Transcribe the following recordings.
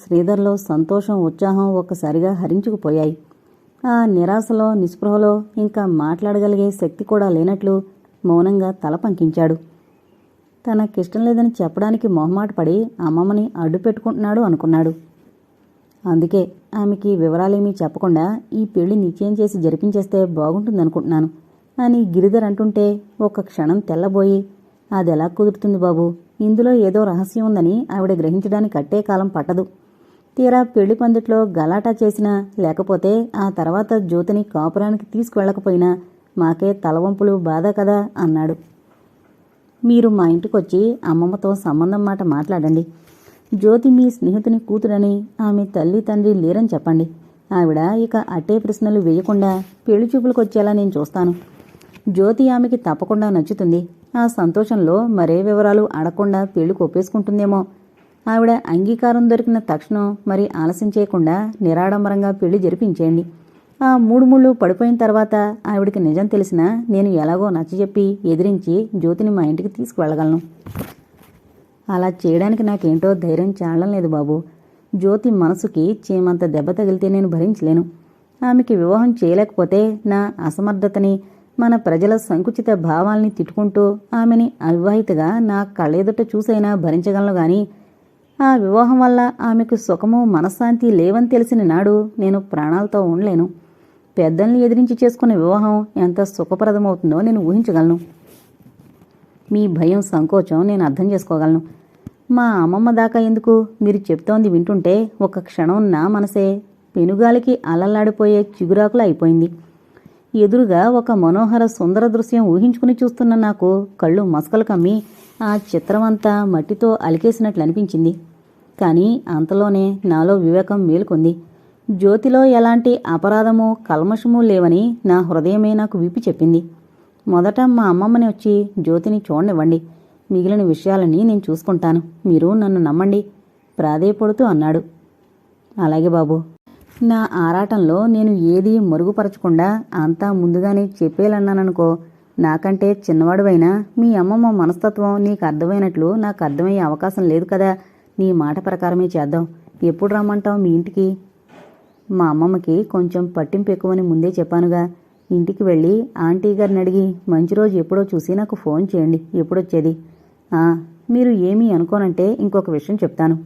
శ్రీధర్లో సంతోషం ఉత్సాహం ఒక్కసారిగా హరించుకుపోయాయి. ఆ నిరాశలో నిస్పృహలో ఇంకా మాట్లాడగలిగే శక్తి కూడా లేనట్లు మౌనంగా తల పంకించాడు. తనకిష్టం లేదని చెప్పడానికి మొహమాటపడి అమ్మమ్మని అడ్డు పెట్టుకుంటున్నాడు అనుకున్నాడు. అందుకే ఆమెకి వివరాలేమీ చెప్పకుండా ఈ పెళ్ళి నిశ్చయం చేసి జరిపించేస్తే బాగుంటుందనుకుంటున్నాను అని గిరిధర్ అంటుంటే ఒక క్షణం తెల్లబోయి అదెలా కుదురుతుంది బాబు? ఇందులో ఏదో రహస్యం ఉందని ఆవిడ గ్రహించడానికి అట్టే కాలం పట్టదు. తీరా పెళ్ళి పందిట్లో గలాటా చేసినా లేకపోతే ఆ తర్వాత జ్యోతిని కాపురానికి తీసుకువెళ్ళకపోయినా మాకే తలవంపులు బాధ కదా అన్నాడు. మీరు మా ఇంటికొచ్చి అమ్మమ్మతో సంబంధం మాట మాట్లాడండి. జ్యోతి మీ స్నేహితుని కూతురని ఆమె తల్లి తండ్రి లేరని చెప్పండి. ఆవిడ ఇక అట్టే ప్రశ్నలు వేయకుండా పెళ్ళి చూపులకొచ్చేలా నేను చూస్తాను. జ్యోతి ఆమెకి తప్పకుండా నచ్చుతుంది. ఆ సంతోషంలో మరే వివరాలు అడగకుండా పెళ్ళి కొప్పేసుకుంటుందేమో ఆవిడ అంగీకారం దొరికిన తక్షణం మరి ఆలస్యం చేయకుండా నిరాడంబరంగా పెళ్ళి జరిపించేయండి. ఆ మూడు ముళ్ళు పడిపోయిన తర్వాత ఆవిడికి నిజం తెలిసినా నేను ఎలాగో నచ్చజెప్పి ఎదిరించి జ్యోతిని మా ఇంటికి తీసుకువెళ్ళగలను. అలా చేయడానికి నాకేంటో ధైర్యం చాలడం లేదు బాబు. జ్యోతి మనసుకి చీమంత దెబ్బ తగిలితే నేను భరించలేను. ఆమెకి వివాహం చేయలేకపోతే నా అసమర్థతని మన ప్రజల సంకుచిత భావాల్ని తిట్టుకుంటూ ఆమెని అవివాహితగా నా కళ్ళెదుట చూసైనా భరించగలను కానీ ఆ వివాహం వల్ల ఆమెకు సుఖము మనశ్శాంతి లేవని తెలిసిన నాడు నేను ప్రాణాలతో ఉండలేను. పెద్దల్ని ఎదిరించి చేసుకున్న వివాహం ఎంత సుఖప్రదమవుతుందో నేను ఊహించగలను. మీ భయం సంకోచం నేను అర్థం చేసుకోగలను. మా అమ్మమ్మ దాకా ఎందుకు? మీరు చెప్తోంది వింటుంటే ఒక క్షణం నా మనసే పెనుగాలికి అలల్లాడిపోయే చిగురాకులా అయిపోయింది. ఎదురుగా ఒక మనోహర సుందర దృశ్యం ఊహించుకుని చూస్తున్న నాకు కళ్ళు మసకలు కమ్మి ఆ చిత్రమంతా మట్టితో అలికేసినట్లు అనిపించింది. కానీ అంతలోనే నాలో వివేకం మేలుకొంది. జ్యోతిలో ఎలాంటి అపరాధము కల్మషము లేవని నా హృదయమే నాకు విప్పి చెప్పింది. మొదట మా అమ్మమ్మని వచ్చి జ్యోతిని చూడనివ్వండి. మిగిలిన విషయాలని నేను చూసుకుంటాను. మీరు నన్ను నమ్మండి. ప్రాధేయపడుతూ అన్నాడు. అలాగే బాబు నా ఆరాటంలో నేను ఏదీ మరుగుపరచకుండా అంతా ముందుగానే చెప్పేలన్నాననుకో నాకంటే చిన్నవాడువైనా మీ అమ్మమ్మ మనస్తత్వం నీకు అర్థమైనట్లు నాకు అర్థమయ్యే అవకాశం లేదు కదా. నీ మాట ప్రకారమే చేద్దాం. ఎప్పుడు రమ్మంటావు మీ ఇంటికి? మా అమ్మమ్మకి కొంచెం పట్టింపు ఎక్కువని ముందే చెప్పానుగా. ఇంటికి వెళ్ళి ఆంటీ గారిని అడిగి మంచి రోజు ఎప్పుడో చూసి నాకు ఫోన్ చేయండి ఎప్పుడొచ్చేది? "ఆ, మీరు ఏమీ అనుకోనంటే ఇంకొక విషయం చెప్తాను.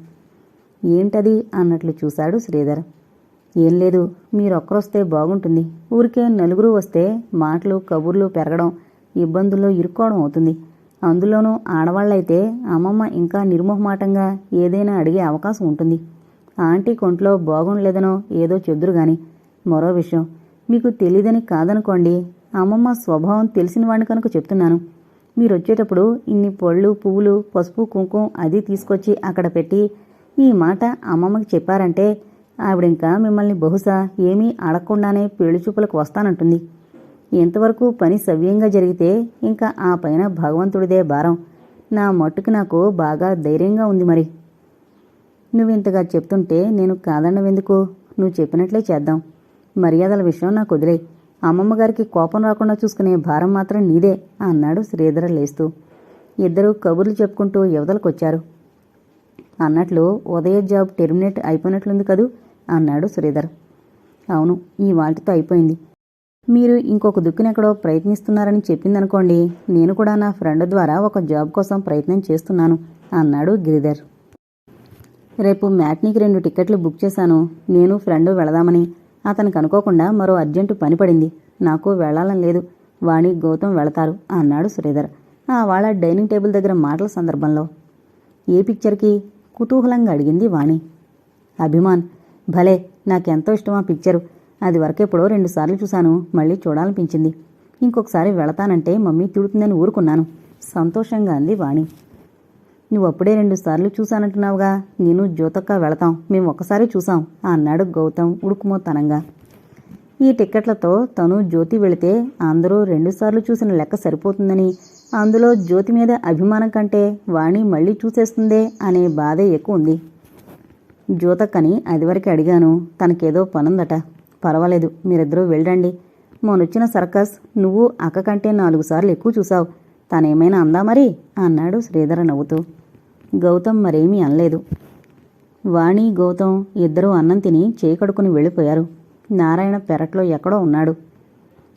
ఏంటది? అన్నట్లు చూశాడు శ్రీధర్. ఏం లేదు మీరొక్కరొస్తే బాగుంటుంది. ఊరికే నలుగురు వస్తే మాటలు కబుర్లు పెరగడం ఇబ్బందుల్లో ఇరుక్కోవడం అవుతుంది. అందులోనూ ఆడవాళ్ళైతే అమ్మమ్మ ఇంకా నిర్మోహమాటంగా ఏదైనా అడిగే అవకాశం ఉంటుంది. ఆంటీ కొంట్లో బాగుండలేదనో ఏదో చెద్దురు గాని. మరో విషయం మీకు తెలీదని కాదనుకోండి అమ్మమ్మ స్వభావం తెలిసిన వాడిని కనుక చెప్తున్నాను. మీరు వచ్చేటప్పుడు ఇన్ని పళ్ళు పువ్వులు పసుపు కుంకుమ అది తీసుకొచ్చి అక్కడ పెట్టి ఈ మాట అమ్మమ్మకి చెప్పారంటే ఆవిడింకా మిమ్మల్ని బహుశా ఏమీ అడగకుండానే పెళ్ళి చూపులకు వస్తానంటుంది. ఎంతవరకు పని సవ్యంగా జరిగితే ఇంకా ఆ పైన భగవంతుడిదే భారం. నా మట్టుకు నాకు బాగా ధైర్యంగా ఉంది మరి. నువ్వు ఇంతగా చెప్తుంటే నేను కాదన్నవెందుకు? నువ్వు చెప్పినట్లే చేద్దాం. మర్యాదల విషయం నాకు వదిలే. అమ్మమ్మగారికి కోపం రాకుండా చూసుకునే భారం మాత్రం నీదే అన్నాడు శ్రీధర లేస్తూ. ఇద్దరూ కబుర్లు చెప్పుకుంటూ యువతలకొచ్చారు. అన్నట్లు ఉదయ జాబ్ టెర్మినేట్ అయిపోయినట్లుంది కదూ? అన్నాడు శ్రీధర్ అవును ఈ వాటితో అయిపోయింది. మీరు ఇంకొక దుక్కునెక్కడో ప్రయత్నిస్తున్నారని చెప్పిందనుకోండి నేను కూడా నా ఫ్రెండ్ ద్వారా ఒక జాబ్ కోసం ప్రయత్నం చేస్తున్నాను అన్నాడు గిరిధర్. రేపు మ్యాట్నీకి రెండు టికెట్లు బుక్ చేశాను నేను ఫ్రెండ్ వెళదామని. అతనికి అనుకోకుండా మరో అర్జెంటు పని పడింది. నాకు వెళ్ళాలని లేదు వాణి గౌతమ్ వెళతారు అన్నాడు శ్రీధర్ ఆ వాళ్ళ డైనింగ్ టేబుల్ దగ్గర మాటల సందర్భంలో. ఏ పిక్చర్కి? కుతూహలంగా అడిగింది వాణి. అభిమాన్ భలే నాకెంతో ఇష్టం ఆ పిక్చరు. అది వరకెప్పుడో రెండుసార్లు చూశాను మళ్ళీ చూడాలనిపించింది. ఇంకొకసారి వెళతానంటే మమ్మీ తిడుతుందని ఊరుకున్నాను. సంతోషంగా అంది వాణి. నువ్వు అప్పుడే రెండుసార్లు చూశానంటున్నావుగా నేను జ్యోతక్క వెళతాం మేము ఒక్కసారి చూసాం అన్నాడు గౌతమ్ ఉడుకుమోతనంగా. ఈ టిక్కెట్లతో తను జ్యోతి వెళితే అందరూ రెండుసార్లు చూసిన లెక్క సరిపోతుందని అందులో జ్యోతి మీద అభిమానం కంటే వాణి మళ్ళీ చూసేస్తుందే అనే బాధ ఎక్కువ ఉంది. జ్యోతక్కని అదివరకు అడిగాను. తనకేదో పనుందట. పర్వాలేదు మీరిద్దరూ వెళ్ళండి. మొనొచ్చిన సర్కస్ నువ్వు అక్క కంటే నాలుగు సార్లు ఎక్కువ చూసావు తనేమైనా అందా మరి? అన్నాడు శ్రీధర నవ్వుతూ. గౌతమ్ మరేమీ అనలేదు. వాణి గౌతమ్ ఇద్దరూ అన్నం తిని చేకడుకుని వెళ్ళిపోయారు. నారాయణ పెరట్లో ఎక్కడో ఉన్నాడు.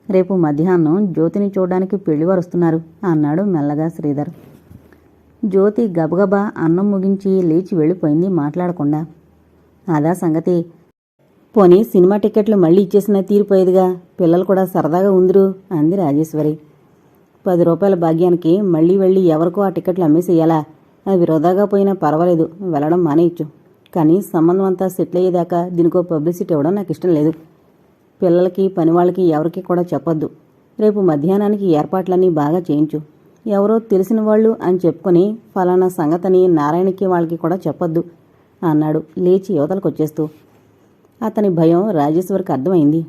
రేపు మధ్యాహ్నం జ్యోతిని చూడడానికి పెళ్ళివారు వస్తున్నారు అన్నాడు మెల్లగా శ్రీధర్. జ్యోతి గబగబా అన్నం ముగించి లేచి వెళ్ళిపోయింది మాట్లాడకుండా. అదా సంగతి. పోనీ సినిమా టికెట్లు మళ్ళీ ఇచ్చేసినా తీరిపోయేదిగా పిల్లలు కూడా సరదాగా ఉందిరు అంది రాజేశ్వరి. పది రూపాయల భాగ్యానికి మళ్ళీ వెళ్ళి ఎవరికో ఆ టికెట్లు అమ్మేసేయాలా? అవి వృధాగా పోయినా పర్వాలేదు వెళ్ళడం మానేయచ్చు. కానీ సంబంధం అంతా సెటిల్ అయ్యేదాకా దీనికో పబ్లిసిటీ ఇవ్వడం నాకు ఇష్టం లేదు. పిల్లలకి పని వాళ్ళకి ఎవరికి కూడా చెప్పొద్దు. రేపు మధ్యాహ్నానికి ఏర్పాట్లన్నీ బాగా చేయించు. ఎవరో తెలిసిన వాళ్ళు అని చెప్పుకొని ఫలానా సంగతని నారాయణకి వాళ్ళకి కూడా చెప్పొద్దు. అన్నాడు. లేచి యువతలకొచ్చేస్తూ. అతని భయం రాజేశ్వరికి అర్థమైంది.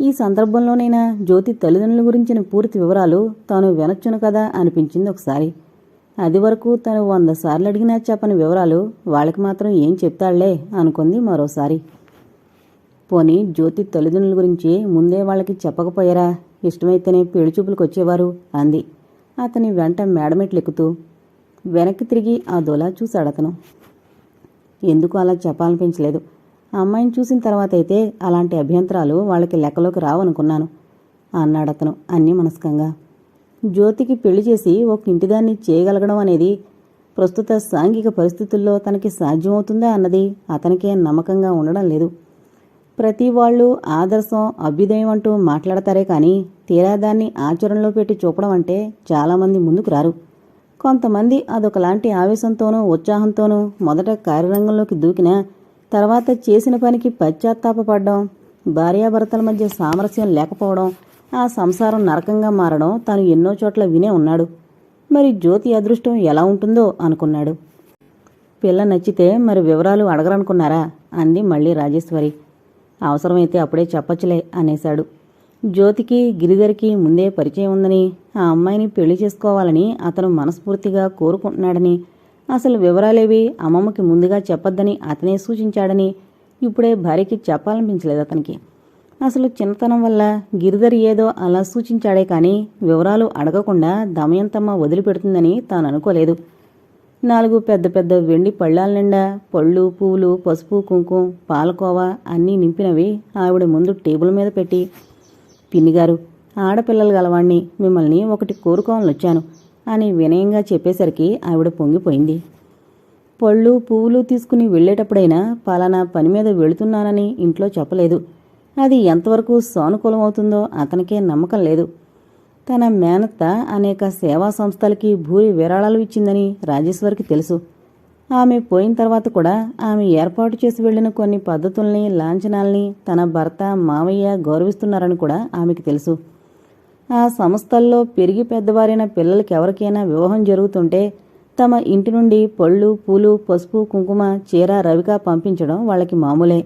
ఈ సందర్భంలోనైనా జ్యోతి తల్లిదండ్రుల గురించిన పూర్తి వివరాలు తాను వినొచ్చును కదా అనిపించింది ఒకసారి. అది వరకు తను వంద సార్లు అడిగినా చెప్పని వివరాలు వాళ్ళకి మాత్రం ఏం చెప్తాళ్ళే అనుకుంది మరోసారి. పోనీ జ్యోతి తల్లిదండ్రుల గురించి ముందే వాళ్ళకి చెప్పకపోయారా? ఇష్టమైతేనే పెళ్ళి చూపులకు వచ్చేవారు అంది. అతని వెంట మేడమెట్లెక్కుతూ వెనక్కి తిరిగి ఆ దొలా చూశాడతను. ఎందుకు అలా చెప్పాలనిపించలేదు? ఆ అమ్మాయిని చూసిన తర్వాత అయితే అలాంటి అభ్యంతరాలు వాళ్ళకి లెక్కలోకి రావనుకున్నాను అన్నాడు అతను అన్ని మనస్కంగా. జ్యోతికి పెళ్ళి చేసి ఒక ఇంటిదాన్ని చేయగలగడం అనేది ప్రస్తుత సాంఘిక పరిస్థితుల్లో తనకి సాధ్యమవుతుందా అన్నది అతనికే నమ్మకంగా ఉండడం లేదు. ప్రతి వాళ్ళు ఆదర్శం అభ్యుదయం అంటూ మాట్లాడతారే కానీ తీరా దాన్ని ఆచరణలో పెట్టి చూపడం అంటే చాలామంది ముందుకు రారు. కొంతమంది అదొకలాంటి ఆవేశంతోనూ ఉత్సాహంతోనూ మొదట కార్యరంగంలోకి దూకినా తర్వాత చేసిన పనికి పశ్చాత్తాపపడడం భార్యాభర్తల మధ్య సామరస్యం లేకపోవడం ఆ సంసారం నరకంగా మారడం తాను ఎన్నో చోట్ల వినే ఉన్నాడు. మరి జ్యోతి అదృష్టం ఎలా ఉంటుందో అనుకున్నాడు. పిల్ల నచ్చితే మరి వివరాలు అడగరనుకున్నారా? అంది మళ్ళీ రాజేశ్వరి. అవసరమైతే అప్పుడే చెప్పచ్చులే అనేశాడు. జ్యోతికి గిరిధర్కి ముందే పరిచయం ఉందని ఆ అమ్మాయిని పెళ్ళి చేసుకోవాలని అతను మనస్ఫూర్తిగా కోరుకుంటున్నాడని అసలు వివరాలేవి అమ్మమ్మకి ముందుగా చెప్పొద్దని అతనే సూచించాడని ఇప్పుడే భార్యకి చెప్పాలనిపించలేదు అతనికి. అసలు చిన్నతనం వల్ల గిరిధర్ ఏదో అలా సూచించాడే కానీ వివరాలు అడగకుండా దమయంతమ్మ వదిలిపెడుతుందని తాను అనుకోలేదు. నాలుగు పెద్ద పెద్ద వెండి పళ్ళాల నిండా పళ్ళు పువ్వులు పసుపు కుంకుమ పాలకోవా అన్నీ నింపినవి ఆవిడ ముందు టేబుల్ మీద పెట్టి పిన్నిగారు ఆడపిల్లలు గలవాణ్ణి మిమ్మల్ని ఒకటి కోరుకోవాలని వచ్చాను అని వినయంగా చెప్పేసరికి ఆవిడ పొంగిపోయింది. పళ్ళు పువ్వులు తీసుకుని వెళ్ళేటప్పుడైనా పలానా పని మీద వెళుతున్నానని ఇంట్లో చెప్పలేదు. అది ఎంతవరకు సానుకూలం అవుతుందో అతనికే నమ్మకం లేదు. తన మేనత్త అనేక సేవా సంస్థలకి భూరి విరాళాలు ఇచ్చిందని రాజేశ్వరికి తెలుసు. ఆమె పోయిన తర్వాత కూడా ఆమె ఏర్పాటు చేసి వెళ్ళిన కొన్ని పద్ధతుల్ని లాంఛనాల్ని తన భర్త మామయ్య గౌరవిస్తున్నారని కూడా ఆమెకి తెలుసు. ఆ సంస్థల్లో పెరిగి పెద్దవారైన పిల్లలకి ఎవరికైనా వివాహం జరుగుతుంటే తమ ఇంటి నుండి పళ్ళు పూలు పసుపు కుంకుమ చీర రవిక పంపించడం వాళ్ళకి మామూలే.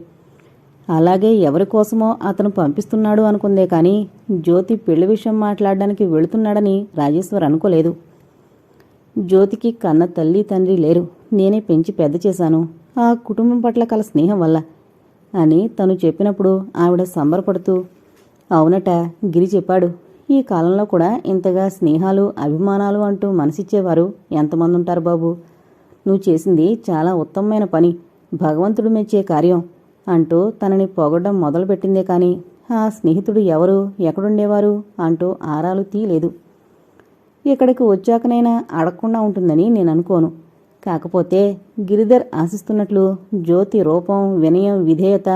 అలాగే ఎవరి కోసమో అతను పంపిస్తున్నాడు అనుకుందే కానీ జ్యోతి పెళ్ళి విషయం మాట్లాడడానికి వెళుతున్నాడని రాజేశ్వర్ అనుకోలేదు. జ్యోతికి కన్న తల్లి తండ్రి లేరు. నేనే పెంచి పెద్ద చేశాను. ఆ కుటుంబం పట్ల కల స్నేహం వల్ల. అని తను చెప్పినప్పుడు ఆవిడ సంబరపడుతూ అవునట గిరి చెప్పాడు. ఈ కాలంలో కూడా ఇంతగా స్నేహాలు అభిమానాలు అంటూ మనసిచ్చేవారు ఎంతమంది ఉంటారు బాబు? నువ్వు చేసింది చాలా ఉత్తమమైన పని. భగవంతుడు మెచ్చే కార్యం అంటూ తనని పొగడం మొదలుపెట్టిందే కాని ఆ స్నేహితుడు ఎవరు ఎక్కడుండేవారు అంటూ ఆరాలు తీయలేదు. ఇక్కడికి వచ్చాకనైనా అడగకుండా ఉంటుందని నేను అనుకోను కాకపోతే గిరిధర్ ఆశిస్తున్నట్లు జ్యోతి రూపం వినయం విధేయత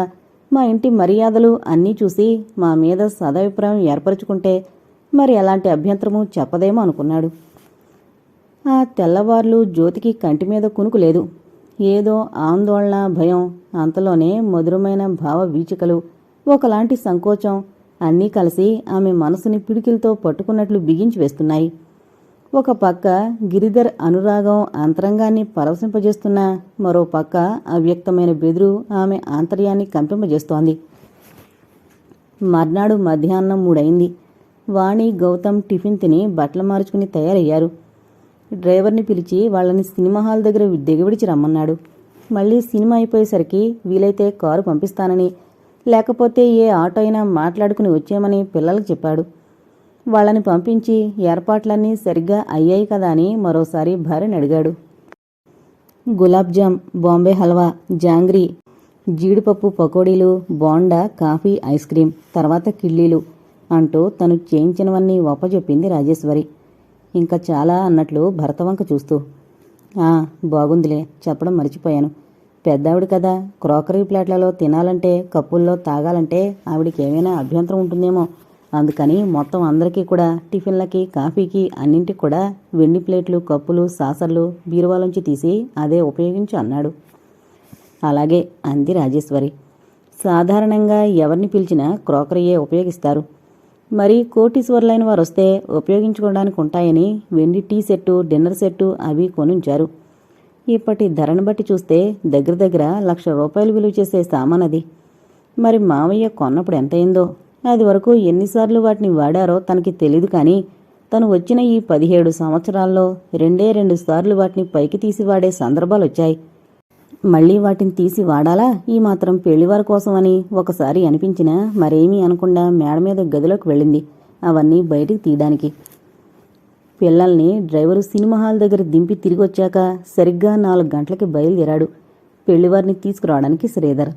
మా ఇంటి మర్యాదలు అన్నీ చూసి మా మీద సదభిప్రాయం ఏర్పరచుకుంటే మరి ఎలాంటి అభ్యంతరము చెప్పదేమో అనుకున్నాడు. ఆ తెల్లవార్లు జ్యోతికి కంటి మీద కునుకు లేదు. ఏదో ఆందోళన భయం అంతలోనే మధురమైన భావ వీచికలు ఒకలాంటి సంకోచం అన్నీ కలిసి ఆమె మనసుని పిడికిలతో పట్టుకున్నట్లు బిగించి వేస్తున్నాయి. ఒక పక్క గిరిధర్ అనురాగం అంతరంగాన్ని పరవశింపజేస్తున్నా మరో పక్క అవ్యక్తమైన బెదురు ఆమె ఆంతర్యాన్ని కంపింపజేస్తోంది. మర్నాడు మధ్యాహ్నం మూడైంది వాణి గౌతమ్ టిఫిన్ తిని బట్టలు మార్చుకుని తయారయ్యారు. డ్రైవర్ని పిలిచి వాళ్ళని సినిమా హాల్ దగ్గర దిగవిడిచి రమ్మన్నాడు. మళ్ళీ సినిమా అయిపోయేసరికి వీలైతే కారు పంపిస్తానని లేకపోతే ఏ ఆటో అయినా మాట్లాడుకుని వచ్చామని పిల్లలకు చెప్పాడు. వాళ్ళని పంపించి ఏర్పాట్లన్నీ సరిగ్గా అయ్యాయి కదా అని మరోసారి భార్యని అడిగాడు. గులాబ్జామ్ బాంబే హల్వా జాంగ్రీ జీడిపప్పు పకోడీలు బోండా కాఫీ ఐస్ క్రీం తర్వాత కిళ్ళీలు అంటూ తను చేయించినవన్నీ ఒప్పజెప్పింది రాజేశ్వరి. ఇంకా చాలా అన్నట్లు భరతవంక చూస్తూ "ఆ, బాగుందిలే చెప్పడం మర్చిపోయాను. పెద్దావిడ కదా క్రోకరీ ప్లేట్లలో తినాలంటే కప్పుల్లో తాగాలంటే ఆవిడికి ఏమైనా అభ్యంతరం ఉంటుందేమో. అందుకని మొత్తం అందరికీ కూడా టిఫిన్లకి కాఫీకి అన్నింటికి కూడా వెండి ప్లేట్లు కప్పులు సాసర్లు బీరువాలోంచి తీసి అదే ఉపయోగించు అన్నాడు. అలాగే అంది రాజేశ్వరి. సాధారణంగా ఎవరిని పిలిచినా క్రోకరీయే ఉపయోగిస్తారు. మరి కోటీశ్వర్లైన వారు వస్తే ఉపయోగించుకోవడానికి ఉంటాయని వెండి టీ సెట్టు డిన్నర్ సెట్టు అవి కొనుంచారు. ఇప్పటి ధరను బట్టి చూస్తే దగ్గర దగ్గర లక్ష రూపాయలు విలువ చేసే సామాన్ అది. మరి మావయ్య కొన్నప్పుడు ఎంత అయిందో అది వరకు ఎన్నిసార్లు వాటిని వాడారో తనకి తెలీదు కానీ తను వచ్చిన ఈ పదిహేడు సంవత్సరాల్లో రెండే రెండు సార్లు వాటిని పైకి తీసి వాడే సందర్భాలు వచ్చాయి. మళ్ళీ వాటిని తీసి వాడాలా? ఈ మాత్రం పెళ్ళివారి కోసమని ఒకసారి అనిపించినా మరేమీ అనకుండా మేడ మీద గదిలోకి వెళ్ళింది. అవన్నీ బయటికి తీయడానికి. పిల్లల్ని డ్రైవరు సినిమా హాల్ దగ్గర దింపి తిరిగొచ్చాక సరిగ్గా నాలుగు గంటలకి బయలుదేరాడు. పెళ్ళివారిని తీసుకురావడానికి శ్రీధర్.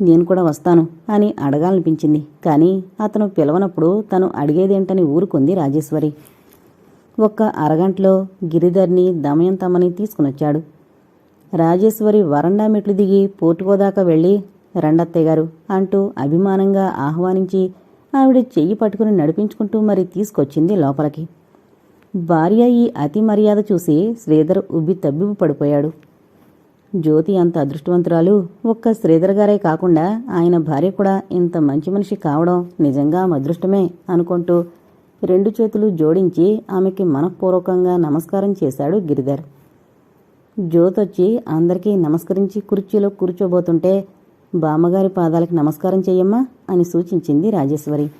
నేను కూడా వస్తాను అని అడగాలనిపించింది. కానీ అతను పిలవనప్పుడు తను అడిగేదేంటని ఊరుకుంది రాజేశ్వరి. ఒక్క అరగంటలో గిరిధర్ని దమయంతమ్మని తీసుకునొచ్చాడు. రాజేశ్వరి వరండా మెట్లు దిగి పోర్టుకోదాకా వెళ్ళి రండత్తయ్య గారు అంటూ అభిమానంగా ఆహ్వానించి ఆవిడ చెయ్యి పట్టుకుని నడిపించుకుంటూ మరి తీసుకొచ్చింది లోపలికి. భార్య ఈ అతి మర్యాద చూసి శ్రీధర్ ఉబ్బి తబ్బిబ్బు పడిపోయాడు. జ్యోతి అంత అదృష్టవంతురాలు. ఒక్క శ్రీధర్ గారే కాకుండా ఆయన భార్య కూడా ఇంత మంచి మనిషి కావడం నిజంగా అదృష్టమే అనుకుంటూ రెండు చేతులు జోడించి ఆమెకి మనఃపూర్వకంగా నమస్కారం చేశాడు గిరిధర్. జ్యోతొచ్చి అందరికీ నమస్కరించి కుర్చీలో కూర్చోబోతుంటే బామ్మగారి పాదాలకి నమస్కారం చెయ్యమ్మా అని సూచించింది రాజేశ్వరి.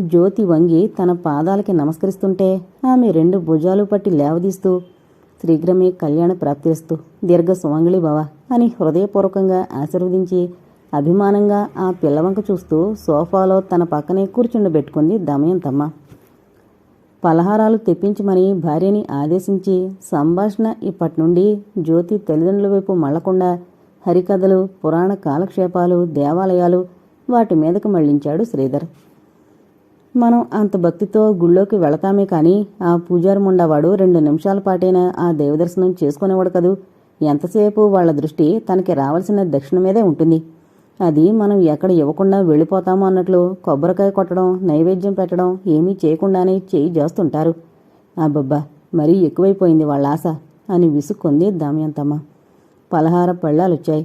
జ్యోతి వంగి తన పాదాలకి నమస్కరిస్తుంటే ఆమె రెండు భుజాలు పట్టి లేవదీస్తూ శీఘ్రమే కళ్యాణ ప్రాప్తిస్తూ దీర్ఘ సుమంగళి భవ అని హృదయపూర్వకంగా ఆశీర్వదించి అభిమానంగా ఆ పిల్లవంక చూస్తూ సోఫాలో తన పక్కనే కూర్చుండబెట్టుకుంది దమయంతమ్మ. పలహారాలు తెప్పించమని భార్యని ఆదేశించి సంభాషణ ఇప్పటి నుండి జ్యోతి తల్లిదండ్రుల వైపు మళ్ళకుండా హరికథలు పురాణ కాలక్షేపాలు దేవాలయాలు వాటి మీదకు మళ్ళించాడు శ్రీధర్. మనం అంత భక్తితో గుళ్ళోకి వెళతామే కానీ ఆ పూజారి ముండవాడు రెండు నిమిషాల పాటైనా ఆ దేవదర్శనం చేసుకునేవాడు కదూ. ఎంతసేపు వాళ్ళ దృష్టి తనకి రావాల్సిన దక్షిణ మీదే ఉంటుంది. అది మనం ఎక్కడ ఇవ్వకుండా వెళ్ళిపోతామో అన్నట్లు కొబ్బరికాయ కొట్టడం నైవేద్యం పెట్టడం ఏమీ చేయకుండానే చేయి చేస్తుంటారు అబ్బబ్బా మరీ ఎక్కువైపోయింది వాళ్ళ ఆశ అని విసుక్కుంది దామయంతమ్మ. పలహార పళ్ళాలొచ్చాయి.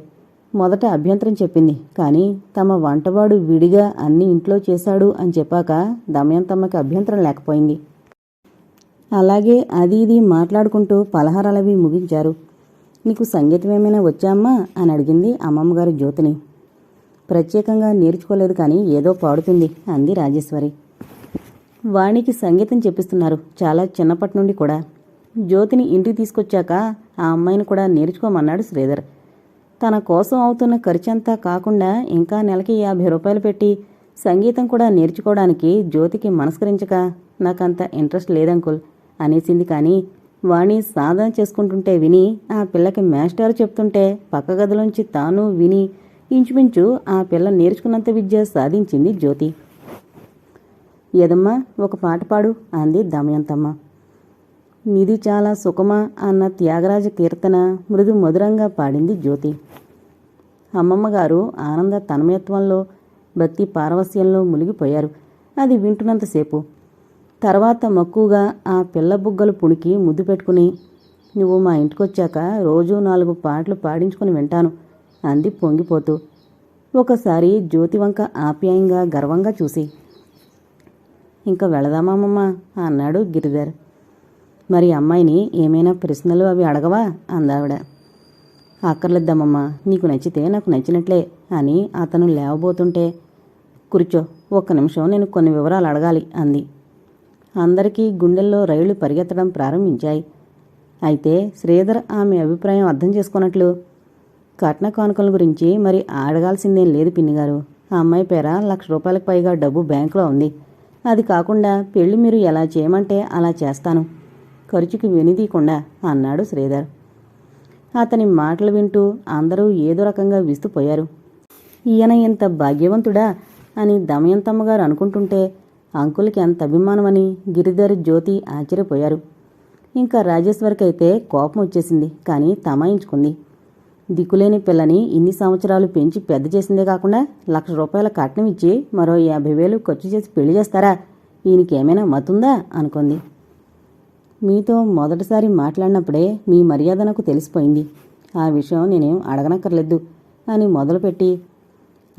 మొదట అభ్యంతరం చెప్పింది. కానీ తమ వంటవాడు విడిగా అన్ని ఇంట్లో చేశాడు అని చెప్పాక దమయంతమ్మకి అభ్యంతరం లేకపోయింది. అలాగే అది ఇది మాట్లాడుకుంటూ పలహారాలవి ముగించారు. నీకు సంగీతం ఏమైనా వచ్చామ్మా అని అడిగింది అమ్మమ్మగారు జ్యోతిని. ప్రత్యేకంగా నేర్చుకోలేదు కానీ ఏదో పాడుతుంది అంది రాజేశ్వరి. వాణికి సంగీతం చెప్పిస్తున్నారు. చాలా చిన్నప్పటి నుండి కూడా. జ్యోతిని ఇంటికి తీసుకొచ్చాక ఆ అమ్మాయిని కూడా నేర్చుకోమన్నాడు శ్రీధర్. తన కోసం అవుతున్న ఖర్చంతా కాకుండా ఇంకా నెలకి యాభై రూపాయలు పెట్టి సంగీతం కూడా నేర్చుకోవడానికి జ్యోతికి మనస్కరించక నాకంత ఇంట్రెస్ట్ లేదంకుల్ అనేసింది కానీ వాణి సాధన చేసుకుంటుంటే విని ఆ పిల్లకి మేస్టారు చెప్తుంటే పక్క గదిలోంచి తాను విని ఇంచుమించు ఆ పిల్ల నేర్చుకున్నంత విద్య సాధించింది జ్యోతి. ఏదమ్మా ఒక పాట పాడు అంది దమయంతమ్మ. నిధి చాలా సుఖమా అన్న త్యాగరాజ కీర్తన మృదు మధురంగా పాడింది జ్యోతి. అమ్మమ్మగారు ఆనంద తన్మయత్వంలో భక్తి పారవస్యంలో మునిగిపోయారు. అది వింటున్నంతసేపు తర్వాత మక్కువగా ఆ పిల్ల బుగ్గలు పుణికి ముద్దు పెట్టుకుని నువ్వు మా ఇంటికొచ్చాక రోజూ నాలుగు పాటలు పాడించుకుని వింటాను అంది పొంగిపోతూ. ఒకసారి జ్యోతివంక ఆప్యాయంగా గర్వంగా చూసి ఇంకా వెళదామామమ్మ అన్నాడు గిరిధర్. మరి అమ్మాయిని ఏమైనా ప్రశ్నలు అవి అడగవా? అందావిడ. అక్కర్లేద్దమ్మమ్మా. నీకు నచ్చితే నాకు నచ్చినట్లే అని అతను లేవబోతుంటే కూర్చో ఒక్క నిమిషం నేను కొన్ని వివరాలు అడగాలి అంది. అందరికీ గుండెల్లో రైళ్ళు పరిగెత్తడం ప్రారంభించాయి. అయితే శ్రీధర్ ఆమె అభిప్రాయం అర్థం చేసుకున్నట్లు కట్న కానుకల గురించి మరి అడగాల్సిందేం లేదు పిన్నిగారు ఆ అమ్మాయి పేర లక్ష రూపాయలకు పైగా డబ్బు బ్యాంకులో ఉంది. అది కాకుండా పెళ్ళి మీరు ఎలా చేయమంటే అలా చేస్తాను. ఖర్చుకి వినిదీయకుండా అన్నాడు శ్రీధర్. అతని మాటలు వింటూ అందరూ ఏదో రకంగా విస్తుపోయారు. ఈయన ఇంత భాగ్యవంతుడా అని దమయంతమ్మగారు అనుకుంటుంటే అంకుల్కి ఎంత అభిమానమని గిరిధర్ జ్యోతి ఆశ్చర్యపోయారు. ఇంకా రాజేశ్వరికైతే కోపం వచ్చేసింది కానీ తమాయించుకుంది. దిక్కులేని పిల్లని ఇన్ని సంవత్సరాలు పెంచి పెద్ద చేసిందే కాకుండా లక్ష రూపాయల కట్నం ఇచ్చి మరో యాభై వేలు ఖర్చు చేసి పెళ్ళి చేస్తారా? ఈయనకేమైనా మతుందా? అనుకుంది. మీతో మొదటిసారి మాట్లాడినప్పుడే మీ మర్యాద నాకు తెలిసిపోయింది. ఆ విషయం నేనేం అడగనక్కర్లేదు అని మొదలుపెట్టి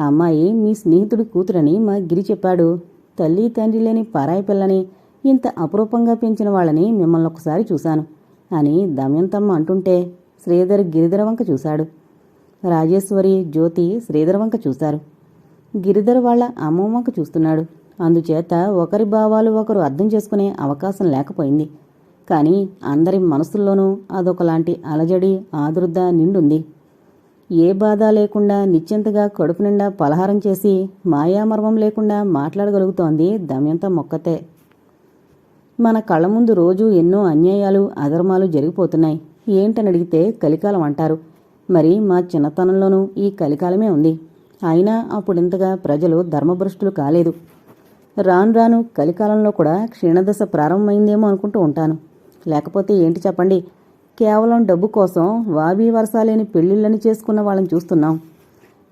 అమ్మాయి మీ స్నేహితుడి కూతురని మా గిరి చెప్పాడు. తల్లి తండ్రి లేని పరాయి పిల్లని ఇంత అపురూపంగా పెంచిన వాళ్ళని మిమ్మల్ని ఒకసారి చూశాను అని దమయంతమ్మ అంటుంటే శ్రీధర్ గిరిధర వంక చూశాడు. రాజేశ్వరి జ్యోతి శ్రీధర్ వంక చూశారు. గిరిధర్ వాళ్ళ అమ్మ వంక చూస్తున్నాడు. అందుచేత ఒకరి భావాలు ఒకరు అర్థం చేసుకునే అవకాశం లేకపోయింది. కానీ అందరి మనసుల్లోనూ అదొకలాంటి అలజడి ఆదుర్ద నిండుంది. ఏ బాధ లేకుండా నిశ్చింతగా కడుపు నిండా పలహారం చేసి మాయామర్మం లేకుండా మాట్లాడగలుగుతోంది దమ్యంత మొక్కతే. మన కళ్ళ ముందు రోజు ఎన్నో అన్యాయాలు అధర్మాలు జరిగిపోతున్నాయి. ఏంటని అడిగితే కలికాలం అంటారు. మరి మా చిన్నతనంలోనూ ఈ కలికాలమే ఉంది. అయినా అప్పుడింతగా ప్రజలు ధర్మభ్రష్టులు కాలేదు. రాను రాను కలికాలంలో కూడా క్షీణదశ ప్రారంభమైందేమో అనుకుంటూ ఉంటాను. లేకపోతే ఏంటి చెప్పండి? కేవలం డబ్బు కోసం వాబీ వరసాలేని పెళ్ళిళ్ళని చేసుకున్న వాళ్ళని చూస్తున్నాం.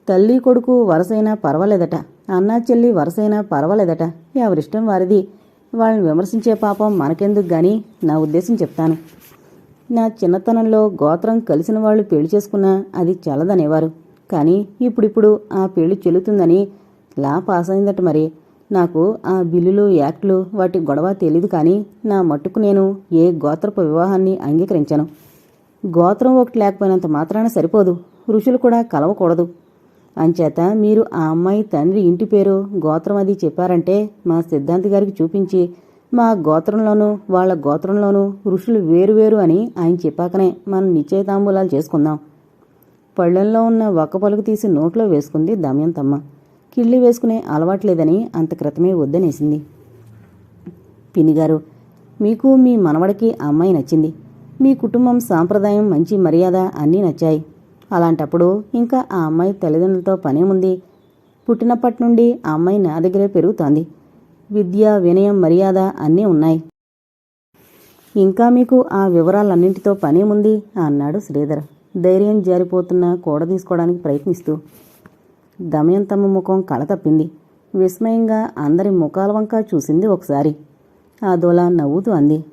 తల్లి కొడుకు వరసైనా పర్వాలేదట. అన్నా చెల్లి వరసైనా పర్వాలేదట. ఎవరిష్టం వారిది. వాళ్ళని విమర్శించే పాపం మనకెందుకు గాని నా ఉద్దేశం చెప్తాను. నా చిన్నతనంలో గోత్రం కలిసిన వాళ్ళు పెళ్ళి చేసుకున్నా అది చల్లదనేవారు. కానీ ఇప్పుడిప్పుడు ఆ పెళ్ళి చెల్లుతుందని లా పాస్ అయిందట మరి. నాకు ఆ బిల్లులు యాక్ట్లు వాటి గొడవ తెలీదు కానీ నా మట్టుకు నేను ఏ గోత్రపు వివాహాన్ని అంగీకరించాను. గోత్రం ఒకటి లేకపోయినంత మాత్రాన సరిపోదు. ఋషులు కూడా కలవకూడదు. అంచేత మీరు ఆ అమ్మాయి తండ్రి ఇంటి పేరు గోత్రం అది చెప్పారంటే మా సిద్ధాంతి గారికి చూపించి మా గోత్రంలోనూ వాళ్ళ గోత్రంలోనూ ఋషులు వేరువేరు అని ఆయన చెప్పాకనే మనం నిశ్చయతాంబూలాలు చేసుకుందాం. పళ్ళెంలో ఉన్న ఒక్క పలుకు తీసి నోట్లో వేసుకుంది దమయంతమ్మ. కిళ్ళి వేసుకునే అలవాట్లేదని అంత క్రితమే వద్దనేసింది. పినిగారు మీకు మీ మనవడికి అమ్మాయి నచ్చింది. మీ కుటుంబం సాంప్రదాయం మంచి మర్యాద అన్నీ నచ్చాయి. అలాంటప్పుడు ఇంకా ఆ అమ్మాయి తల్లిదండ్రులతో పనేముంది పుట్టినప్పటి నుండి ఆ అమ్మాయి నా దగ్గరే పెరుగుతోంది. విద్య వినయం మర్యాద అన్నీ ఉన్నాయి. ఇంకా మీకు ఆ వివరాలన్నింటితో పనేముంది అన్నాడు శ్రీధర్. ధైర్యం జారిపోతున్న కూడ తీసుకోవడానికి ప్రయత్నిస్తూ దమయంతమ్మ ముఖం కళ తప్పింది విస్మయంగా అందరి ముఖాల వంక చూసింది ఒకసారి. అదోలా నవ్వుతూ అంది.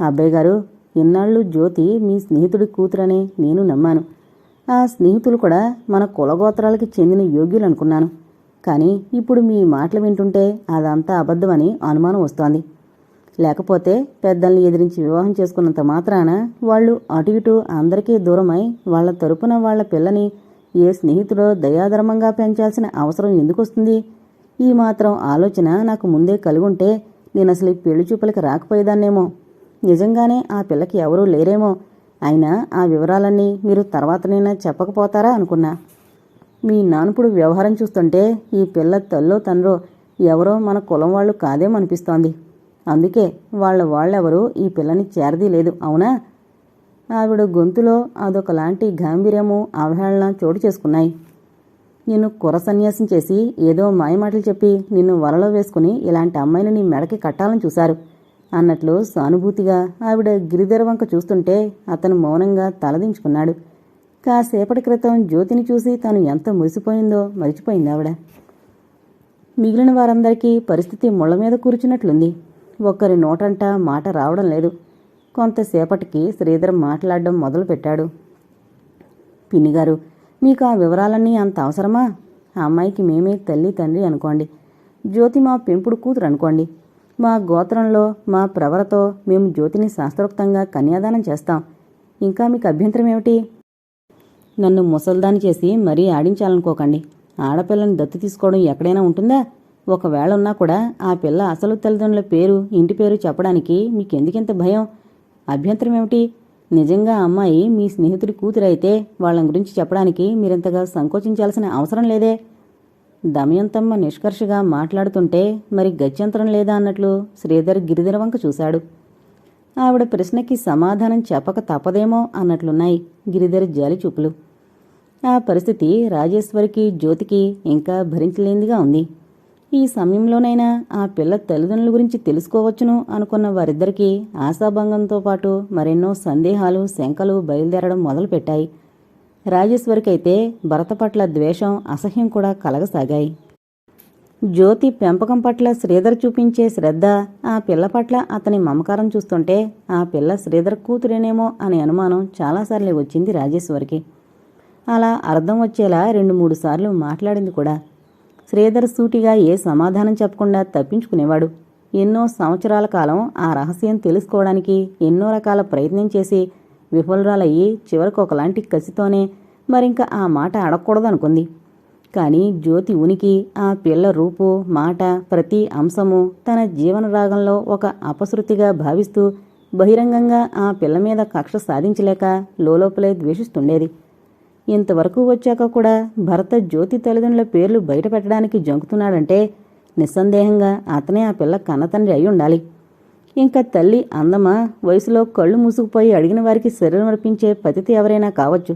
అబ్బాయి గారు ఇన్నాళ్ళు జ్యోతి మీ స్నేహితుడి కూతురనే నేను నమ్మాను. ఆ స్నేహితులు కూడా మన కులగోత్రాలకి చెందిన యోగ్యులు అనుకున్నాను. కానీ ఇప్పుడు మీ మాటలు వింటుంటే అదంతా అబద్ధమని అనుమానం వస్తోంది. లేకపోతే పెద్దల్ని ఎదిరించి వివాహం చేసుకున్నంత మాత్రాన వాళ్ళు అటు ఇటు అందరికీ దూరమై వాళ్ళ తరపున వాళ్ళ పిల్లని ఏ స్నేహితుడో దయాధర్మంగా పెంచాల్సిన అవసరం ఎందుకు వస్తుంది ఈ మాత్రం ఆలోచన నాకు ముందే కలుగుంటే నేను అసలు ఈ పెళ్ళి చూపులకి రాకపోయేదాన్నేమో. నిజంగానే ఆ పిల్లకి ఎవరూ లేరేమో. అయినా ఆ వివరాలన్నీ మీరు తర్వాతనైనా చెప్పకపోతారా అనుకున్నా. మీ నానుపుడు వ్యవహారం చూస్తుంటే ఈ పిల్ల తల్లో తండ్రో ఎవరో మన కులం వాళ్ళు కాదేమనిపిస్తోంది. అందుకే వాళ్ళ వాళ్ళెవరూ ఈ పిల్లని చేరదీలేదు అవునా? ఆవిడ గొంతులో అదొకలాంటి గాంభీర్యము అవహేళన చోటు చేసుకున్నాయి. నిన్ను కుర సన్యాసం చేసి ఏదో మాయమాటలు చెప్పి నిన్ను వలలో వేసుకుని ఇలాంటి అమ్మాయిని నీ మెడకి కట్టాలని చూశారు అన్నట్లు సానుభూతిగా ఆవిడ గిరిధర వంక చూస్తుంటే అతను మౌనంగా తలదించుకున్నాడు. కాసేపటి క్రితం జ్యోతిని చూసి తను ఎంత మురిసిపోయిందో మరిచిపోయింది ఆవిడ. మిగిలిన వారందరికీ పరిస్థితి ముళ్ళ మీద కూర్చున్నట్లుంది. ఒక్కరి నోటంట మాట రావడం లేదు. కొంతసేపటికి శ్రీధర్ మాట్లాడడం మొదలుపెట్టాడు. పిన్నిగారు మీకు ఆ వివరాలన్నీ అంత అవసరమా? ఆ అమ్మాయికి మేమే తల్లి తండ్రి అనుకోండి. జ్యోతి మా పెంపుడు కూతురు అనుకోండి. మా గోత్రంలో మా ప్రవరతో మేము జ్యోతిని శాస్త్రోక్తంగా కన్యాదానం చేస్తాం. ఇంకా మీకు అభ్యంతరం ఏమిటి? నన్ను ముసల్దాని చేసి మరీ ఆడించాలనుకోకండి. ఆడపిల్లని దత్తు తీసుకోవడం ఎక్కడైనా ఉంటుందా? ఒకవేళ ఉన్నా కూడా ఆ పిల్ల అసలు తల్లిదండ్రుల పేరు ఇంటి పేరు చెప్పడానికి మీకెందుకింత భయం? అభ్యంతరం ఏమిటి? నిజంగా అమ్మాయి మీ స్నేహితుడి కూతురైతే వాళ్ళ గురించి చెప్పడానికి మీరింతగా సంకోచించాల్సిన అవసరం లేదే? దమయంతమ్మ నిష్కర్షగా మాట్లాడుతుంటే మరి గత్యంతరం లేదా అన్నట్లు శ్రీధర్ గిరిధర వంక చూశాడు. ఆవిడ ప్రశ్నకి సమాధానం చెప్పక తప్పదేమో అన్నట్లున్నాయి గిరిధర్ జాలి చూపులు. ఆ పరిస్థితి రాజేశ్వరికి జ్యోతికి ఇంకా భరించలేనిదిగా ఉంది. ఈ సమయంలోనైనా ఆ పిల్ల తల్లిదండ్రుల గురించి తెలుసుకోవచ్చును అనుకున్న వారిద్దరికీ ఆశాభంగంతో పాటు మరెన్నో సందేహాలు శంకలు బయలుదేరడం మొదలుపెట్టాయి. రాజేశ్వరికైతే భరత పట్ల ద్వేషం అసహ్యం కూడా కలగసాగాయి. జ్యోతి పెంపకం పట్ల శ్రీధర్ చూపించే శ్రద్ధ ఆ పిల్ల పట్ల అతని మమకారం చూస్తుంటే ఆ పిల్ల శ్రీధర్ కూతురేనేమో అనే అనుమానం చాలాసార్లు వచ్చింది రాజేశ్వరికి. అలా అర్థం వచ్చేలా రెండు మూడు సార్లు మాట్లాడింది కూడా. శ్రీధర్ సూటిగా ఏ సమాధానం చెప్పకుండా తప్పించుకునేవాడు. ఎన్నో సంవత్సరాల కాలం ఆ రహస్యం తెలుసుకోవడానికి ఎన్నో రకాల ప్రయత్నం చేసి విఫలురాలయ్యి చివరకు ఒకలాంటి కసితోనే మరింక ఆ మాట అడగకూడదనుకుంది కానీ జ్యోతి ఉనికి ఆ పిల్ల రూపు మాట ప్రతి అంశము తన జీవన రాగంలో ఒక అపశృతిగా భావిస్తూ బహిరంగంగా ఆ పిల్ల మీద కక్ష సాధించలేక లోలోపలే ద్వేషిస్తుండేది. ఇంతవరకు వచ్చాక కూడా భర్త జ్యోతి తల్లిదండ్రుల పేర్లు బయట పెట్టడానికి జంకుతున్నాడంటే నిస్సందేహంగా అతనే ఆ పిల్ల కన్నతండ్రి అయి ఉండాలి. ఇంకా తల్లి అందమా వయసులో కళ్ళు మూసుకుపోయి అడిగిన వారికి శరీరం అర్పించే పతిథి ఎవరైనా కావచ్చు.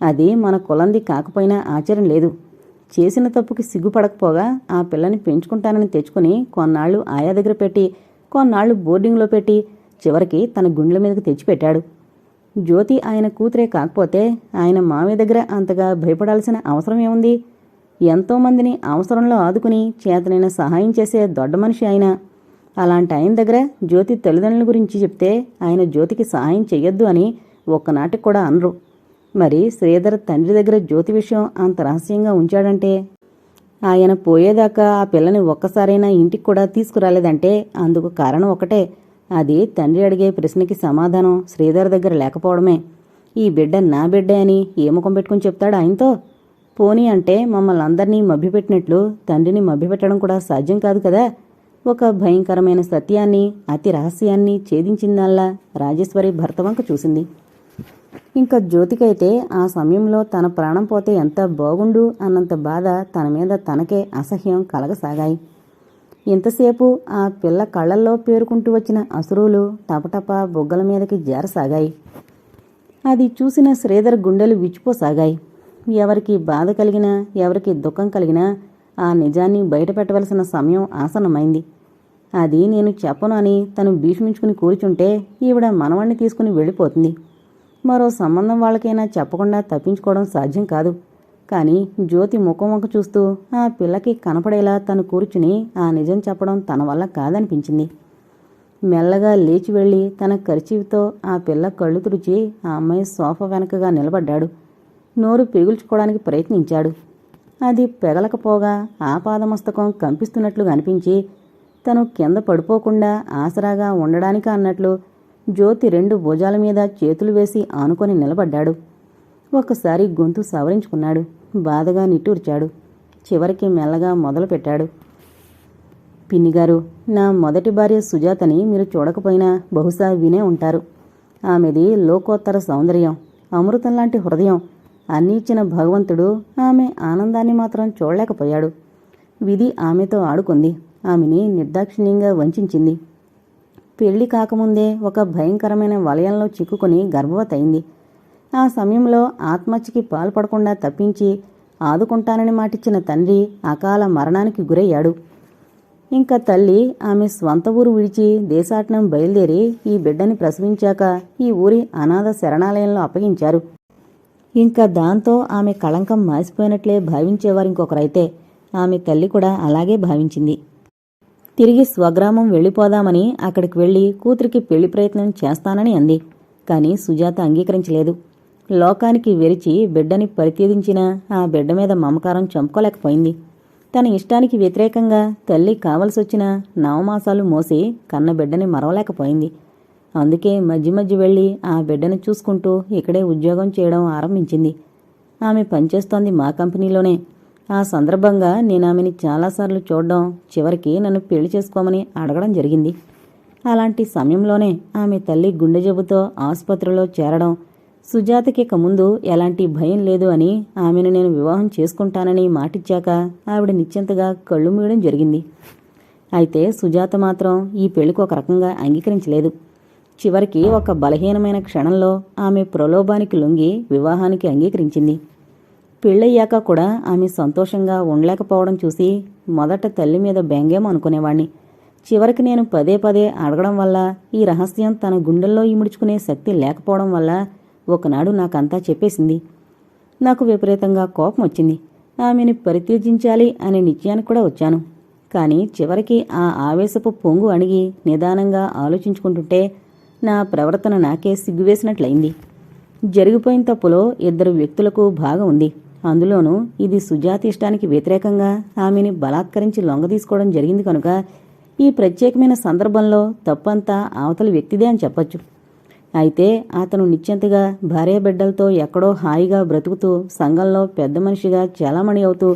అది మన కులంది కాకపోయినా ఆశ్చర్యం లేదు. చేసిన తప్పుకి సిగ్గుపడకపోగా ఆ పిల్లని పెంచుకుంటానని తెచ్చుకుని కొన్నాళ్ళు ఆయా దగ్గర పెట్టి కొన్నాళ్ళు బోర్డింగ్లో పెట్టి చివరికి తన గుండెల మీదకి తెచ్చిపెట్టాడు. జ్యోతి ఆయన కూతురే కాకపోతే ఆయన మామయ్య దగ్గర అంతగా భయపడాల్సిన అవసరం ఏముంది? ఎంతోమందిని అవసరంలో ఆదుకుని చేతనైన సహాయం చేసే దొడ్డ మనిషి ఆయన. అలాంటి ఆయన దగ్గర జ్యోతి తల్లిదండ్రుల గురించి చెప్తే ఆయన జ్యోతికి సహాయం చెయ్యొద్దు అని ఒక్కనాటికి కూడా అనరు. మరి శ్రీధర్ తండ్రి దగ్గర జ్యోతి విషయం అంత రహస్యంగా ఉంచాడంటే? ఆయన పోయేదాకా ఆ పిల్లని ఒక్కసారైనా ఇంటికి కూడా తీసుకురాలేదంటే అందుకు కారణం ఒకటే. అది తండ్రి అడిగే ప్రశ్నకి సమాధానం శ్రీధర్ దగ్గర లేకపోవడమే. ఈ బిడ్డ నా బిడ్డే అని ఏ ముఖం పెట్టుకుని చెప్తాడు ఆయనతో? పోనీ అంటే మమ్మల్ని అందరినీ మభ్యపెట్టినట్లు తండ్రిని మభ్యపెట్టడం కూడా సాధ్యం కాదు కదా? ఒక భయంకరమైన సత్యాన్ని అతి రహస్యాన్ని ఛేదించిందల్లా రాజేశ్వరి భర్త వంక చూసింది. ఇంకా జ్యోతికైతే ఆ సమయంలో తన ప్రాణం పోతే ఎంత బాగుండు అన్నంత బాధ తన మీద తనకే అసహ్యం కలగసాగాయి. ఇంతసేపు ఆ పిల్ల కళ్ళల్లో పేరుకుంటూ వచ్చిన అసురులు టపటప బొగ్గల మీదకి జారసాగాయి. అది చూసిన శ్రీధర్ గుండెలు విచ్చిపోసాగాయి. ఎవరికి బాధ కలిగినా ఎవరికి దుఃఖం కలిగినా ఆ నిజాన్ని బయటపెట్టవలసిన సమయం ఆసనమైంది అది నేను చెప్పను అని తను భీష్మించుకుని కూర్చుంటే ఈవిడ మనవాణ్ణి తీసుకుని వెళ్ళిపోతుంది. మరో సంబంధం వాళ్ళకైనా చెప్పకుండా తప్పించుకోవడం సాధ్యం కాదు. కానీ జ్యోతి ముఖం చూస్తూ ఆ పిల్లకి కనపడేలా తను కూర్చుని ఆ నిజం చెప్పడం తన వల్ల కాదనిపించింది. మెల్లగా లేచి వెళ్ళి తన కరిచీవితో ఆ పిల్ల కళ్ళు తుడిచి ఆ అమ్మాయి సోఫా వెనకగా నిలబడ్డాడు. నోరు పిగుల్చుకోవడానికి ప్రయత్నించాడు. అది పెగలకపోగా ఆ పాదమస్తకం కంపిస్తున్నట్లుగా అనిపించి తను కింద పడిపోకుండా ఆసరాగా ఉండడానికి అన్నట్లు జ్యోతి రెండు భుజాల మీద చేతులు వేసి ఆనుకొని నిలబడ్డాడు. ఒక్కసారి గొంతు సవరించుకున్నాడు. బాధగా నిట్టూర్చాడు. చివరికి మెల్లగా మొదలుపెట్టాడు. పిన్నిగారు నా మొదటి భార్య సుజాతని మీరు చూడకపోయినా బహుశా వినే ఉంటారు. ఆమెది లోకోత్తర సౌందర్యం అమృతం లాంటి హృదయం. అన్నీ ఇచ్చిన భగవంతుడు ఆమె ఆనందాన్ని మాత్రం చూడలేకపోయాడు. విధి ఆమెతో ఆడుకుంది. ఆమెని నిర్దాక్షిణ్యంగా వంచింది పెళ్ళి కాకముందే ఒక భయంకరమైన వలయంలో చిక్కుకుని గర్భవతయింది. ఆ సమయంలో ఆత్మహత్యకి పాల్పడకుండా తప్పించి ఆదుకుంటానని మాటిచ్చిన తండ్రి అకాల మరణానికి గురయ్యాడు. ఇంకా తల్లి ఆమె స్వంత ఊరు విడిచి దేశాటనం బయలుదేరి ఈ బిడ్డని ప్రసవించాక ఈ ఊరి అనాథ శరణాలయంలో అప్పగించారు. ఇంకా దాంతో ఆమె కళంకం మాసిపోయినట్లే భావించేవారు ఇంకొకరైతే ఆమె తల్లి కూడా అలాగే భావించింది. తిరిగి స్వగ్రామం వెళ్ళిపోదామని అక్కడికి వెళ్ళి కూతురికి పెళ్ళి ప్రయత్నం చేస్తానని అంది. కానీ సుజాత అంగీకరించలేదు. లోకానికి వెరిచి బిడ్డని పరిత్యజించినా ఆ బిడ్డ మీద మమకారం చంపుకోలేకపోయింది. తన ఇష్టానికి వ్యతిరేకంగా తల్లి కావలసొచ్చిన నవమాసాలు మోసి కన్న బిడ్డని మరవలేకపోయింది. అందుకే మధ్య మధ్య వెళ్ళి ఆ బిడ్డను చూసుకుంటూ ఇక్కడే ఉద్యోగం చేయడం ఆరంభించింది. ఆమె పనిచేస్తోంది మా కంపెనీలోనే. ఆ సందర్భంగా నేను ఆమెని చాలాసార్లు చూడడం చివరికి నన్ను పెళ్ళి చేసుకోమని అడగడం జరిగింది. అలాంటి సమయంలోనే ఆమె తల్లి గుండె జబ్బుతో ఆసుపత్రిలో చేరడం సుజాతకి ఇక ముందు ఎలాంటి భయం లేదు అని ఆమెను నేను వివాహం చేసుకుంటానని మాటిచ్చాక ఆవిడ నిశ్చింతగా కళ్ళు మూయడం జరిగింది. అయితే సుజాత మాత్రం ఈ పెళ్ళికి ఒక రకంగా అంగీకరించలేదు. చివరికి ఒక బలహీనమైన క్షణంలో ఆమె ప్రలోభానికి లొంగి వివాహానికి అంగీకరించింది. పెళ్ళయ్యాక కూడా ఆమె సంతోషంగా ఉండలేకపోవడం చూసి మొదట తల్లి మీద బెంగేమో అనుకునేవాణ్ణి. చివరికి నేను పదే పదే అడగడం వల్ల ఈ రహస్యం తన గుండెల్లో ఇముడుచుకునే శక్తి లేకపోవడం వల్ల ఒకనాడు నాకంతా చెప్పేసింది. నాకు విపరీతంగా కోపం వచ్చింది. ఆమెను పరిత్యజించాలి అనే నిశ్చయానికి కూడా వచ్చాను. కానీ చివరికి ఆ ఆవేశపు పొంగు అణిగి నిదానంగా ఆలోచించుకుంటుంటే నా ప్రవర్తన నాకే సిగ్గువేసినట్లయింది. జరిగిపోయిన తప్పులో ఇద్దరు వ్యక్తులకు భాగం ఉంది. అందులోనూ ఇది సుజాతి ఇష్టానికి వ్యతిరేకంగా ఆమెని బలాత్కరించి లొంగదీసుకోవడం జరిగింది కనుక ఈ ప్రత్యేకమైన సందర్భంలో తప్పంతా అవతలి వ్యక్తిదే అని చెప్పొచ్చు. అయితే అతను నిశ్చంతగా భార్య బిడ్డలతో ఎక్కడో హాయిగా బ్రతుకుతూ సంఘంలో పెద్ద మనిషిగా చలామణి అవుతూ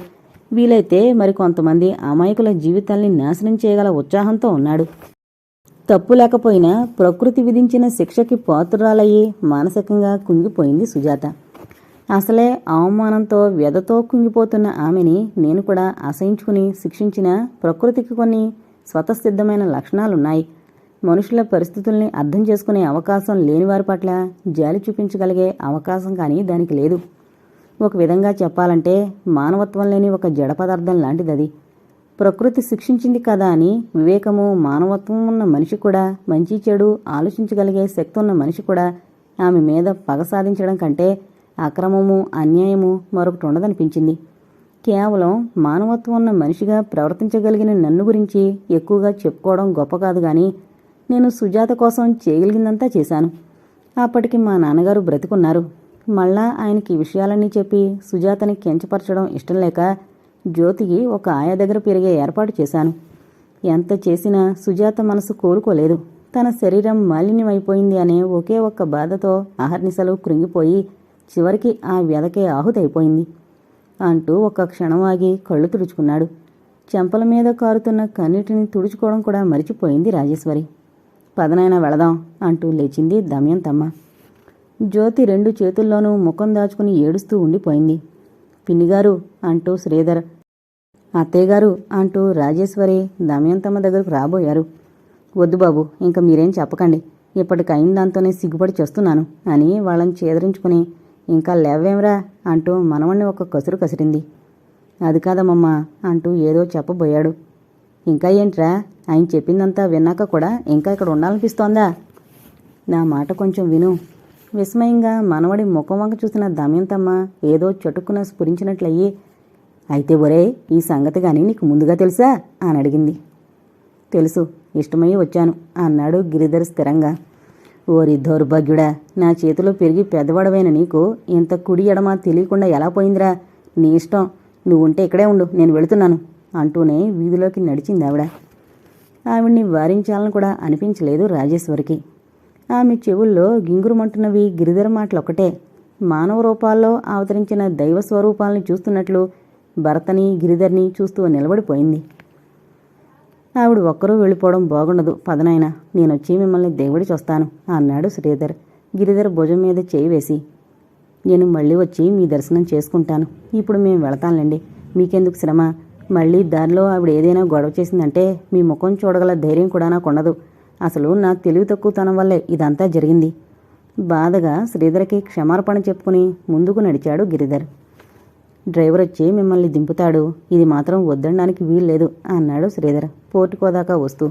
వీలైతే మరికొంతమంది అమాయకుల జీవితాల్ని నాశనం చేయగల ఉత్సాహంతో ఉన్నాడు. తప్పు లేకపోయినా ప్రకృతి విధించిన శిక్షకి పాత్రురాలయ్యి మానసికంగా కుంగిపోయింది సుజాత. అసలే అవమానంతో వ్యధతో కుంగిపోతున్న ఆమెని నేను కూడా అసహించుకుని శిక్షించిన ప్రకృతికి కొన్ని స్వతసిద్ధమైన లక్షణాలున్నాయి. మనుషుల పరిస్థితుల్ని అర్థం చేసుకునే అవకాశం లేని వారి పట్ల జాలి చూపించగలిగే అవకాశం కానీ దానికి లేదు. ఒక విధంగా చెప్పాలంటే మానవత్వం లేని ఒక జడ పదార్థం లాంటిదది. ప్రకృతి శిక్షించింది కదా అని వివేకము మానవత్వం ఉన్న మనిషి కూడా మంచి చెడు ఆలోచించగలిగే శక్తి ఉన్న మనిషి కూడా ఆమె మీద పగ సాధించడం కంటే అక్రమము అన్యాయము మరొకటి ఉండదనిపించింది. కేవలం మానవత్వం ఉన్న మనిషిగా ప్రవర్తించగలిగిన నన్ను గురించి ఎక్కువగా చెప్పుకోవడం గొప్ప కాదు కానీ నేను సుజాత కోసం చేయగలిగిందంతా చేశాను. అప్పటికి మా నాన్నగారు బ్రతికున్నారు. మళ్ళా ఆయనకి విషయాలన్నీ చెప్పి సుజాతని కించపరచడం ఇష్టం లేక జ్యోతికి ఒక ఆయా దగ్గర పెరిగే ఏర్పాటు చేశాను. ఎంత చేసినా సుజాత మనసు కోలుకోలేదు. తన శరీరం మాలిన్యమైపోయింది అనే ఒకే ఒక్క బాధతో అహర్నిశలు కృంగిపోయి చివరికి ఆ వ్యధకే ఆహుతైపోయింది. అంటూ ఒక క్షణం ఆగి కళ్ళు తుడుచుకున్నాడు. చెంపల మీద కారుతున్న కన్నీటిని తుడుచుకోవడం కూడా మరిచిపోయింది రాజేశ్వరి. పదనైనా వెళదాం అంటూ లేచింది దమయంతమ్మ. జ్యోతి రెండు చేతుల్లోనూ ముఖం దాచుకుని ఏడుస్తూ ఉండిపోయింది. పిన్నిగారు అంటూ శ్రీధర్ అత్తయ్యగారు అంటూ రాజేశ్వరి దమయంతమ్మ దగ్గరకు రాబోయారు. వద్దు బాబు ఇంకా మీరేం చెప్పకండి. ఇప్పటికైన దాంతోనే సిగ్గుపడి చేస్తున్నాను అని వాళ్ళని చేదరించుకుని ఇంకా లేవేమ్రా అంటూ మనవణ్ణి ఒక కసురు కసిరింది. అది కాదమ్మమ్మా అంటూ ఏదో చెప్పబోయాడు. ఇంకా ఏంట్రా? ఆయన చెప్పిందంతా విన్నాక కూడా ఇంకా ఇక్కడ ఉండాలనిపిస్తోందా? నా మాట కొంచెం విను. విస్మయంగా మనవడి ముఖం వంక చూసిన దమయంతమ్మ ఏదో చటుక్కున స్ఫురించినట్లయ్యి అయితే ఒరే ఈ సంగతి కానీ నీకు ముందుగా తెలుసా? అని అడిగింది. తెలుసు ఇష్టమై వచ్చాను అన్నాడు గిరిధర్ స్థిరంగా. ఓరి దౌర్భాగ్యుడా నా చేతిలో పెరిగి పెద్దవాడవైన నీకు ఇంత కుడి ఎడమ తెలియకుండా ఎలా పోయిందిరా? నీ ఇష్టం. నువ్వు ఉంటే ఇక్కడే ఉండు నేను వెళుతున్నాను అంటూనే వీధిలోకి నడిచింది ఆవిడ ఆవిడ్ని వారించాలని కూడా అనిపించలేదు రాజేశ్వరికి. ఆమె చెవుల్లో గింగురుమంటున్నవి గిరిధర మాటలొక్కటే. మానవ రూపాల్లో అవతరించిన దైవ స్వరూపాలను చూస్తున్నట్లు భరతని గిరిధర్ని చూస్తూ నిలబడిపోయింది. ఆవిడ ఒక్కరూ వెళ్ళిపోవడం బాగుండదు. పదనాయన నేనొచ్చి మిమ్మల్ని దేవుడి చూస్తాను అన్నాడు శ్రీధర్. గిరిధర్ భుజం మీద చేయి వేసి నేను మళ్ళీ వచ్చి మీ దర్శనం చేసుకుంటాను. ఇప్పుడు మేము వెళతానులేండి మీకెందుకు శ్రమ? మళ్ళీ దానిలో ఆవిడ ఏదైనా గొడవ చేసిందంటే మీ ముఖం చూడగల ధైర్యం కూడా నాకు ఉండదు అసలు నా తెలివి తక్కువతనం వల్లే ఇదంతా జరిగింది. బాధగా శ్రీధర్కి క్షమార్పణ చెప్పుకుని ముందుకు నడిచాడు గిరిధర్. డ్రైవర్ వచ్చి మిమ్మల్ని దింపుతాడు. ఇది మాత్రం వద్దనడానికి వీల్లేదు అన్నాడు శ్రీధర్. పోర్టుకోదాకా వస్తూ